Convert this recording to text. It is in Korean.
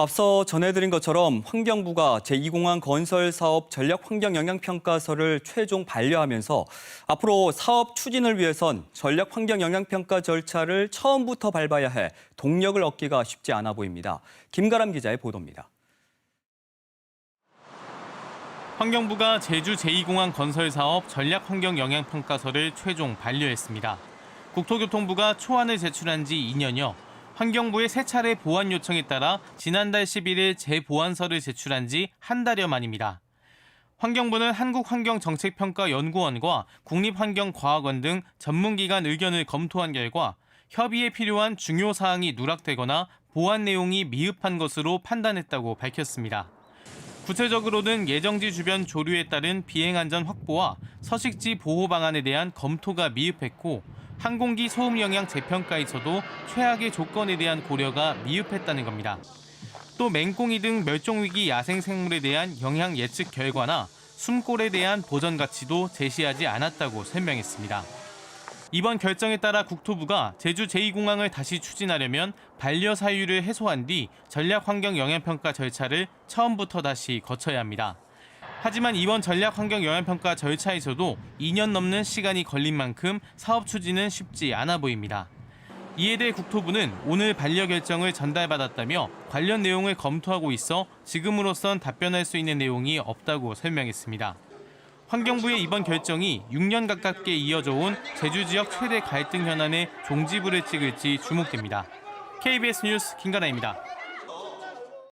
앞서 전해드린 것처럼 환경부가 제2공항 건설 사업 전략 환경 영향 평가서를 최종 반려하면서 앞으로 사업 추진을 위해선 전략 환경 영향 평가 절차를 처음부터 밟아야 해 동력을 얻기가 쉽지 않아 보입니다. 김가람 기자의 보도입니다. 환경부가 제주 제2공항 건설 사업 전략 환경 영향 평가서를 최종 반려했습니다. 국토교통부가 초안을 제출한 지 2년여, 환경부의 세 차례 보완 요청에 따라 지난달 11일 재보완서를 제출한 지 한 달여 만입니다. 환경부는 한국환경정책평가연구원과 국립환경과학원 등 전문기관 의견을 검토한 결과 협의에 필요한 중요 사항이 누락되거나 보완 내용이 미흡한 것으로 판단했다고 밝혔습니다. 구체적으로는 예정지 주변 조류에 따른 비행 안전 확보와 서식지 보호 방안에 대한 검토가 미흡했고 항공기 소음 영향 재평가에서도 최악의 조건에 대한 고려가 미흡했다는 겁니다. 또 맹꽁이 등 멸종위기 야생 생물에 대한 영향 예측 결과나 숨골에 대한 보전 가치도 제시하지 않았다고 설명했습니다. 이번 결정에 따라 국토부가 제주 제2공항을 다시 추진하려면 반려 사유를 해소한 뒤 전략 환경 영향 평가 절차를 처음부터 다시 거쳐야 합니다. 하지만 이번 전략 환경 영향 평가 절차에서도 2년 넘는 시간이 걸린 만큼 사업 추진은 쉽지 않아 보입니다. 이에 대해 국토부는 오늘 반려 결정을 전달받았다며 관련 내용을 검토하고 있어 지금으로선 답변할 수 있는 내용이 없다고 설명했습니다. 환경부의 이번 결정이 6년 가깝게 이어져 온 제주 지역 최대 갈등 현안의 종지부를 찍을지 주목됩니다. KBS 뉴스 김가나입니다.